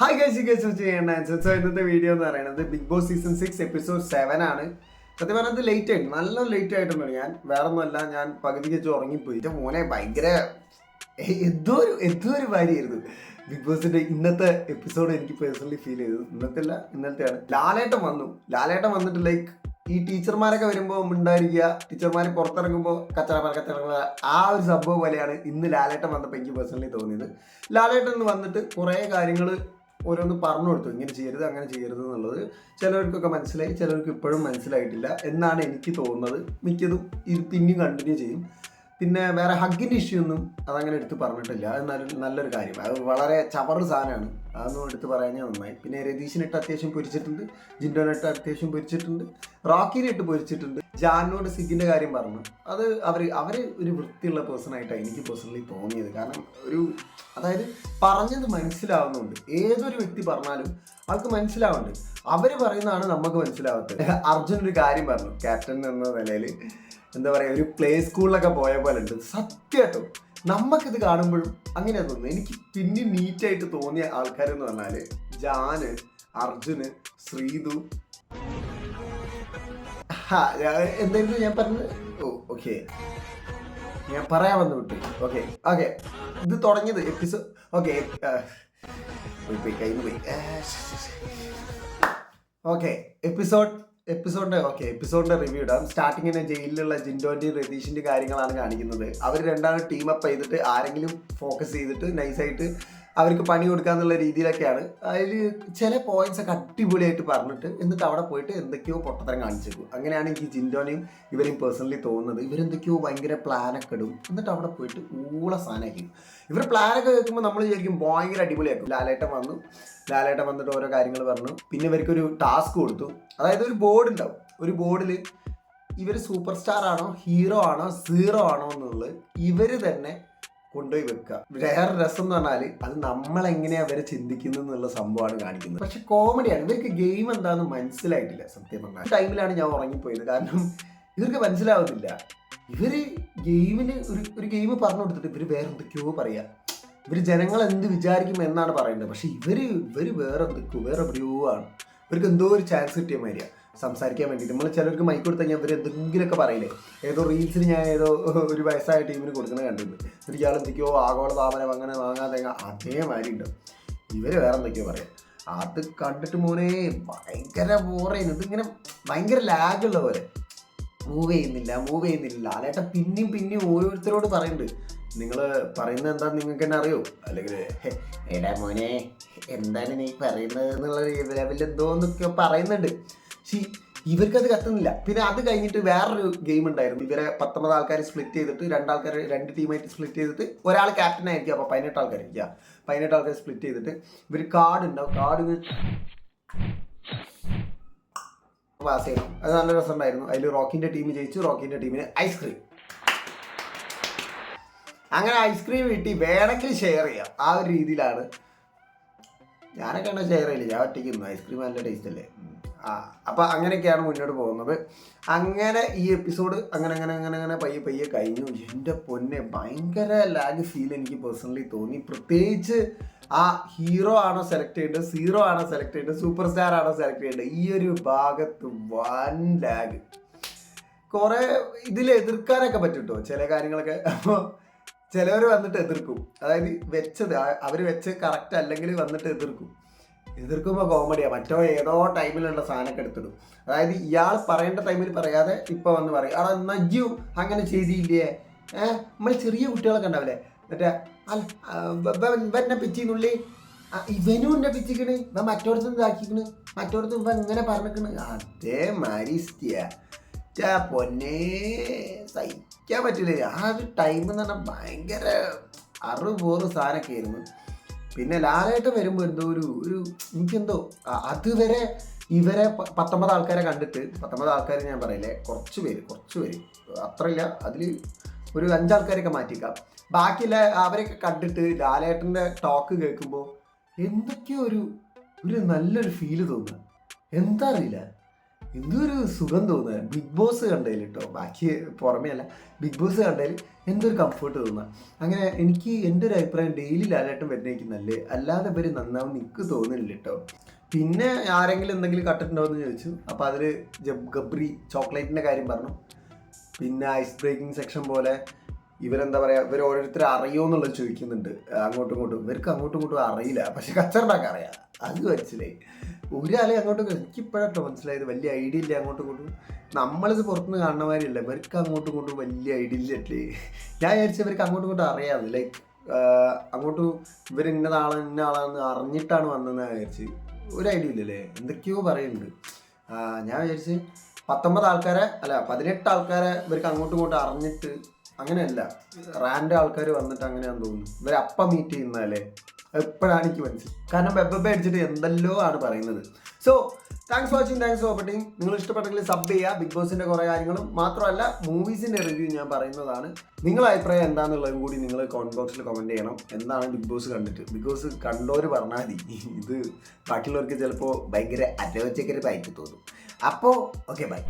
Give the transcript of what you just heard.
Hi guys guys ചെയ്യേണ്ട so ഇന്നത്തെ video എന്ന് പറയുന്നത് Bigg Boss season six episode seven ആണ്. സത്യം പറഞ്ഞത് ലേറ്റ് ആയിട്ട് നല്ല ലേറ്റ് ആയിട്ടുണ്ട് ഞാൻ. വേറെ ഒന്നുമല്ല ഞാൻ പകുതിക്ക് വെച്ച് ഉറങ്ങിപ്പോയി. എന്റെ മോനെ ഭയങ്കര എന്തോ ഒരു എന്തോ ഒരു കാര്യമായിരുന്നു ബിഗ് ബോസിന്റെ ഇന്നത്തെ എപ്പിസോഡ് എനിക്ക് പേഴ്സണലി ഫീൽ ചെയ്തു ഇന്നത്തെ അല്ല ഇന്നത്തെയാണ്. ലാലേട്ടൻ വന്നു. ലാലേട്ടൻ വന്നിട്ട് ലൈക്ക് ഈ ടീച്ചർമാരൊക്കെ വരുമ്പോൾ ഉണ്ടായിരിക്കുക ടീച്ചർമാർ പുറത്തിറങ്ങുമ്പോൾ കച്ചറ കച്ചറ ആ ഒരു സംഭവം പോലെയാണ് ഇന്ന് ലാലേട്ടൻ വന്നപ്പോൾ എനിക്ക് പേഴ്സണലി തോന്നിയത്. ലാലേട്ടൻ വന്നിട്ട് കുറേ കാര്യങ്ങൾ ഓരോന്ന് പറഞ്ഞു കൊടുത്തു. ഇങ്ങനെ ചെയ്യരുത് അങ്ങനെ ചെയ്യരുത് എന്നുള്ളത് ചിലർക്കൊക്കെ മനസ്സിലായി ചിലർക്ക് ഇപ്പോഴും മനസ്സിലായിട്ടില്ല എന്നാണ് എനിക്ക് തോന്നുന്നത്. മിക്കതും ഇത് പിന്നെയും കണ്ടിന്യൂ ചെയ്യും. പിന്നെ വേറെ ഹഗ്ഗിന്റെ ഇഷ്യൂ ഒന്നും അതങ്ങനെ എടുത്ത് പറഞ്ഞിട്ടില്ല. അത് നല്ല നല്ലൊരു കാര്യം. അത് വളരെ ചവറ് സാധനമാണ്. അതൊന്നും എടുത്ത് പറയാനേ നന്നായി. പിന്നെ രതീഷിനിട്ട് അത്യാവശ്യം പൊരിച്ചിട്ടുണ്ട് ജിൻഡോനിട്ട് അത്യാവശ്യം പൊരിച്ചിട്ടുണ്ട് റോക്കിനിട്ട് പൊരിച്ചിട്ടുണ്ട്. ജാനോട് സിഗിന്റെ കാര്യം പറഞ്ഞു. അത് അവർ അവർ ഒരു വൃത്തിയുള്ള പേഴ്സണായിട്ടാണ് എനിക്ക് പേഴ്സണലി തോന്നിയത്. കാരണം ഒരു അതായത് പറഞ്ഞത് മനസ്സിലാവുന്നുണ്ട്. ഏതൊരു വ്യക്തി പറഞ്ഞാലും അവർക്ക് മനസ്സിലാവുന്നുണ്ട്. അവർ പറയുന്നതാണ് നമുക്ക് മനസ്സിലാവാത്തത്. അർജുൻ ഒരു കാര്യം പറഞ്ഞു. ക്യാപ്റ്റൻ എന്ന നിലയിൽ എന്താ പറയുക ഒരു പ്ലേ സ്കൂളിലൊക്കെ പോയ പോലെ ഉണ്ട്. സത്യമായിട്ടും നമുക്കിത് കാണുമ്പോഴും അങ്ങനെ തോന്നുന്നു എനിക്ക് പിന്നെ നീറ്റായിട്ട് തോന്നിയ ആൾക്കാരെന്ന് പറഞ്ഞാൽ ജാന് അർജുന് ശ്രീതു. എന്തായിരുന്നു ഞാൻ പറഞ്ഞത് ഓ ഓക്കെ. ഞാൻ പറയാൻ വന്നു വിട്ടു. Okay okay. ഇത് തുടങ്ങിയത് എപ്പിസോഡ് ഓക്കെ പോയി പോയി കയ്യിൽ പോയി. ഓക്കെ എപ്പിസോഡ് എപ്പിസോഡിന്റെ ഓക്കെ എപ്പിസോഡിന്റെ റിവ്യൂ ഇടാം. സ്റ്റാർട്ടിങ്ങിന് ജയിലിലുള്ള ജിൻഡോന്റെയും രതീഷിന്റെ കാര്യങ്ങളാണ് കാണിക്കുന്നത്. അവർ രണ്ടാളും ടീം അപ്പ് ചെയ്തിട്ട് ആരെങ്കിലും ഫോക്കസ് ചെയ്തിട്ട് നൈസായിട്ട് അവർക്ക് പണി കൊടുക്കാന്നുള്ള രീതിയിലൊക്കെയാണ്. അതിൽ ചില പോയിന്റ്സ് ഒക്കെ അടിപൊളിയായിട്ട് പറഞ്ഞിട്ട് എന്നിട്ട് അവിടെ പോയിട്ട് എന്തൊക്കെയോ പൊട്ടത്തരം കാണിച്ചേക്കും. അങ്ങനെയാണ് എനിക്ക് ജിൻഡോനെയും ഇവരെയും പേഴ്സണലി തോന്നുന്നത്. ഇവരെന്തൊക്കെയോ ഭയങ്കര പ്ലാനൊക്കെ ഇടും. എന്നിട്ട് അവിടെ പോയിട്ട് ഊള സാധനമായിരിക്കും ഇവർ പ്ലാനൊക്കെ കേൾക്കുമ്പോൾ നമ്മൾ വിചാരിക്കും ഭയങ്കര അടിപൊളിയാക്കും. ലാലേട്ടൻ വന്നു. ലാലേട്ടൻ വന്നിട്ട് ഓരോ കാര്യങ്ങൾ പറഞ്ഞു. പിന്നെ ഇവർക്കൊരു ടാസ്ക് കൊടുത്തു. അതായത് ഒരു ബോർഡ് ഉണ്ടാവും. ഒരു ബോർഡിൽ ഇവർ സൂപ്പർ സ്റ്റാർ ആണോ ഹീറോ ആണോ സീറോ ആണോ എന്നുള്ളത് ഇവർ തന്നെ കൊണ്ടുപോയി വെക്കുക. വേറെ രസം എന്ന് പറഞ്ഞാൽ അത് നമ്മളെങ്ങനെയാ അവരെ ചിന്തിക്കുന്നു എന്നുള്ള സംഭവമാണ് കാണിക്കുന്നത്. പക്ഷെ കോമഡിയാണ് ഇവർക്ക് ഗെയിം എന്താണെന്ന് മനസ്സിലായിട്ടില്ല സത്യം പറഞ്ഞാൽ. ടൈമിലാണ് ഞാൻ ഉറങ്ങിപ്പോയത്. കാരണം ഇവർക്ക് മനസ്സിലാവുന്നില്ല. ഇവർ ഗെയിമിന് ഒരു ഒരു ഗെയിം പറഞ്ഞു കൊടുത്തിട്ട് ഇവർ വേറെ എന്തൊക്കെയോ പറയാ. ഇവർ ജനങ്ങൾ എന്ത് വിചാരിക്കും എന്നാണ് പറയുന്നത്. പക്ഷെ ഇവർ ഇവർ വേറെ എന്തൊക്കെയോ വേറെ എവിടെയോ ആണ്. ഇവർക്ക് എന്തോ ഒരു ചാൻസ് കിട്ടിയ മാതിരിയാ. സംസാരിക്കാൻ വേണ്ടിയിട്ട്. നമ്മൾ ചിലർക്ക് മൈക്ക് കൊടുത്താൽ കഴിഞ്ഞാൽ ഇവർ എന്തെങ്കിലുമൊക്കെ പറയില്ലേ? ഏതോ റീൽസിന് ഞാൻ ഏതോ ഒരു വയസ്സായ ടീമിന് കൊടുക്കുന്നത് കണ്ടിട്ടുണ്ട്. എന്നിട്ട് ഇയാൾ എന്തൊക്കെയോ ആഗോള താപനം അങ്ങനെ വാങ്ങാതെ അതേമാതിരി ഉണ്ട്. ഇവർ വേറെ എന്തൊക്കെയോ പറയാം. അത് കണ്ടിട്ട് മോനെ ഭയങ്കര ബോറേന് ഇതിങ്ങനെ ഭയങ്കര ലാഗുള്ള പോലെ. മൂവ് ചെയ്യുന്നില്ല മൂവ് ചെയ്യുന്നില്ല. ലാലേട്ടൻ പിന്നെയും പിന്നെയും ഓരോരുത്തരോട് പറയുന്നുണ്ട് നിങ്ങൾ പറയുന്നത് എന്താ നിങ്ങൾക്ക് തന്നെ അറിയോ? അല്ലെങ്കിൽ "ഹെ, എടാ മോനെ എന്താണ് നീ പറയുന്നത് എന്നുള്ള ലെവലിൽ എന്തോന്നൊക്കെ പറയുന്നുണ്ട്. പക്ഷേ ഇവർക്കത് കത്തുന്നില്ല. പിന്നെ അത് കഴിഞ്ഞിട്ട് വേറൊരു ഗെയിം ഉണ്ടായിരുന്നു. ഇവരെ പത്തൊമ്പത് ആൾക്കാർ സ്പ്ലിറ്റ് ചെയ്തിട്ട് രണ്ടാൾക്കാർ രണ്ട് ടീമായിട്ട് സ്പ്ലിറ്റ് ചെയ്തിട്ട് ഒരാൾ ക്യാപ്റ്റൻ ആയിരിക്കും അപ്പോൾ പതിനെട്ട് ആൾക്കാർ ഇരിക്കുക. പതിനെട്ട് ആൾക്കാർ സ്പ്ലിറ്റ് ചെയ്തിട്ട് ഇവർ കാർഡ് ഉണ്ടാവും. കാർഡ് പാസ് ചെയ്യണം. അത് നല്ല രസമുണ്ടായിരുന്നു. അതിൽ റോക്കിന്റെ ടീം ജയിച്ചു. റോക്കിന്റെ ടീമിന് ഐസ്ക്രീം അങ്ങനെ ഐസ്ക്രീം കിട്ടി. വേണമെങ്കിൽ ഷെയർ ചെയ്യാം. ആ ഒരു രീതിയിലാണ്. ഞാനൊക്കെ ഷെയർ ചെയ്യില്ല ഞാൻ ഒറ്റയ്ക്ക് ഐസ്ക്രീം നല്ല ടേസ്റ്റ് അല്ലേ? ഉം. ആ അപ്പൊ അങ്ങനെയൊക്കെയാണ് മുന്നോട്ട് പോകുന്നത്. അങ്ങനെ ഈ എപ്പിസോഡ് അങ്ങനെ അങ്ങനെ അങ്ങനെ അങ്ങനെ പയ്യെ പയ്യെ കഴിഞ്ഞു. എന്റെ പൊന്നെ ഭയങ്കര ലാഗ് ഫീൽ എനിക്ക് പേഴ്സണലി തോന്നി. പ്രത്യേകിച്ച് ആ ഹീറോ ആണോ സെലക്ട് ചെയ്യേണ്ടത് സീറോ ആണോ സെലക്ട് ചെയ്യേണ്ടത് സൂപ്പർ സ്റ്റാർ ആണോ സെലക്ട് ചെയ്യേണ്ടത് ഈ ഒരു ഭാഗത്ത് വൻ ലാഗ് കുറെ ഇതിൽ എതിർക്കാനൊക്കെ പറ്റും കേട്ടോ ചില കാര്യങ്ങളൊക്കെ. അപ്പോൾ ചിലവർ വന്നിട്ട് എതിർക്കും. അതായത് വെച്ചത് അവർ വെച്ച് കറക്റ്റ് അല്ലെങ്കിൽ വന്നിട്ട് എതിർക്കും. എതിർക്കുമ്പോൾ കോമഡിയാണ് മറ്റോ ഏതോ ടൈമിലുള്ള സാധനമൊക്കെ എടുത്തിടും. അതായത് ഇയാൾ പറയേണ്ട ടൈമിൽ പറയാതെ ഇപ്പോൾ വന്ന് പറയും. അവിടെ നജ്ജു അങ്ങനെ ചെയ്തില്ലേ? ഏഹ് നമ്മൾ ചെറിയ കുട്ടികളൊക്കെ ഉണ്ടാവില്ലേ? മറ്റേ ഇവന്നെ പിച്ചിന്നുള്ളി ഇവനും എന്നെ പിച്ചിക്കണ്. ഇവൻ മറ്റോടത്ത് ഇതാക്കിക്കണ് മറ്റോടത്ത് ഇവ ഇങ്ങനെ പറഞ്ഞിക്കണ്. അതേ പൊന്നെ പൊന്നേ സഹിക്കാൻ പറ്റില്ല. ആ ഒരു ടൈം എന്ന് പറഞ്ഞാൽ ഭയങ്കര അറുപോറ് സാധനമൊക്കെ ആയിരുന്നു പിന്നെ ലാലായിട്ട് വരുമ്പോൾ എന്തോ ഒരു ഒരു എനിക്കെന്തോ അതുവരെ ഇവരെ പത്തൊമ്പത് ആൾക്കാരെ കണ്ടിട്ട് പത്തൊമ്പത് ആൾക്കാർ ഞാൻ പറയില്ലേ കുറച്ച് പേര് കുറച്ച് പേര് അത്രയില്ല അതിൽ ഒരു അഞ്ചാൾക്കാരൊക്കെ മാറ്റിക്കാം ബാക്കിയുള്ള അവരെയൊക്കെ കണ്ടിട്ട് ലാലേട്ടന്റെ ടോക്ക് കേൾക്കുമ്പോൾ എന്തൊക്കെയോ ഒരു ഒരു നല്ലൊരു ഫീൽ തോന്നുക എന്താ അറിയില്ല. എന്തൊരു സുഖം തോന്നുക ബിഗ് ബോസ് കണ്ടതിൽ കേട്ടോ ബാക്കി പുറമേ അല്ല. ബിഗ് ബോസ് കണ്ടതിൽ എന്തൊരു കംഫർട്ട് തോന്നുക അങ്ങനെ എനിക്ക് എന്റെ ഒരു അഭിപ്രായം ഡെയിലി ലാലേട്ടം വരുന്നേക്ക് നല്ലത് അല്ലാതെ ഇവർ നന്നാവും എനിക്ക് തോന്നുന്നില്ല കേട്ടോ പിന്നെ ആരെങ്കിലും എന്തെങ്കിലും കട്ടിട്ടുണ്ടോ എന്ന് ചോദിച്ചു. അപ്പോൾ അതിൽ ജബ് ഗബ്രി ചോക്ലേറ്റിന്റെ കാര്യം പറഞ്ഞു. പിന്നെ ഐസ് ബ്രേക്കിംഗ് സെക്ഷൻ പോലെ ഇവരെന്താ പറയുക ഇവർ ഓരോരുത്തരെ അറിയുമോ എന്നുള്ളത് ചോദിക്കുന്നുണ്ട്. അങ്ങോട്ടും ഇങ്ങോട്ടും. ഇവർക്ക് അങ്ങോട്ടും ഇങ്ങോട്ടും അറിയില്ല. പക്ഷെ കച്ചറുണ്ടാക്കാൻ അറിയാം. അത് മനസ്സിലായി. ഒരാളെ അങ്ങോട്ടും എനിക്ക് മനസ്സിലായത്. വലിയ ഐഡിയ ഇല്ല അങ്ങോട്ടും ഇങ്ങോട്ടും. നമ്മളിത് പുറത്തുനിന്ന് കാണുന്ന മാതിരിയല്ല. ഇവർക്ക് അങ്ങോട്ടും ഇങ്ങോട്ടും വലിയ ഐഡിയ ഇല്ലല്ലേ ഞാൻ വിചാരിച്ചു ഇവർക്ക് അങ്ങോട്ടും ഇങ്ങോട്ടും അറിയാം. ലൈക്ക് അങ്ങോട്ടും ഇവർ ഇന്നതാളാണ് ഇന്ന ആളാണെന്ന് അറിഞ്ഞിട്ടാണ് വന്നതെന്ന് വിചാരിച്ച്. ഒരു ഐഡിയ ഇല്ലല്ലേ എന്തൊക്കെയോ പറയുന്നുണ്ട് ഞാൻ വിചാരിച്ച് പത്തൊമ്പത് ആൾക്കാരെ അല്ല പതിനെട്ട് ആൾക്കാരെ ഇവർക്ക് അങ്ങോട്ടും ഇങ്ങോട്ടും അറിഞ്ഞിട്ട് അങ്ങനെയല്ല. റാൻഡ് ആൾക്കാർ വന്നിട്ട് അങ്ങനെയാന്ന് തോന്നുന്നു. ഇവർ അപ്പം മീറ്റ് ചെയ്യുന്നതല്ലേ? എപ്പോഴാണ് എനിക്ക് മനസ്സിലായി കാരണം വെബ് അടിച്ചിട്ട് എന്തെല്ലോ ആണ് പറയുന്നത്. So thanks watching thanks watching നിങ്ങൾ ഇഷ്ടപ്പെട്ടെങ്കിൽ സബ് ചെയ്യുക ബിഗ് ബോസിന്റെ കുറേ കാര്യങ്ങളും. മാത്രമല്ല മൂവീസിന്റെ റിവ്യൂ ഞാൻ പറയുന്നതാണ്. നിങ്ങളുടെ അഭിപ്രായം എന്താണെന്നുള്ളതും കൂടി നിങ്ങൾ കോമന്റ് ബോക്സിൽ കമന്റ് ചെയ്യണം. എന്താണ് ബിഗ് ബോസ് കണ്ടിട്ട്. ബിഗ് ബോസ് കണ്ടോർ പറഞ്ഞാൽ മതി. ഇത് ബാക്കിയുള്ളവർക്ക് ചിലപ്പോൾ ഭയങ്കര അരോചകരമായിട്ട് തോന്നും. അപ്പോൾ ഓക്കെ ബൈ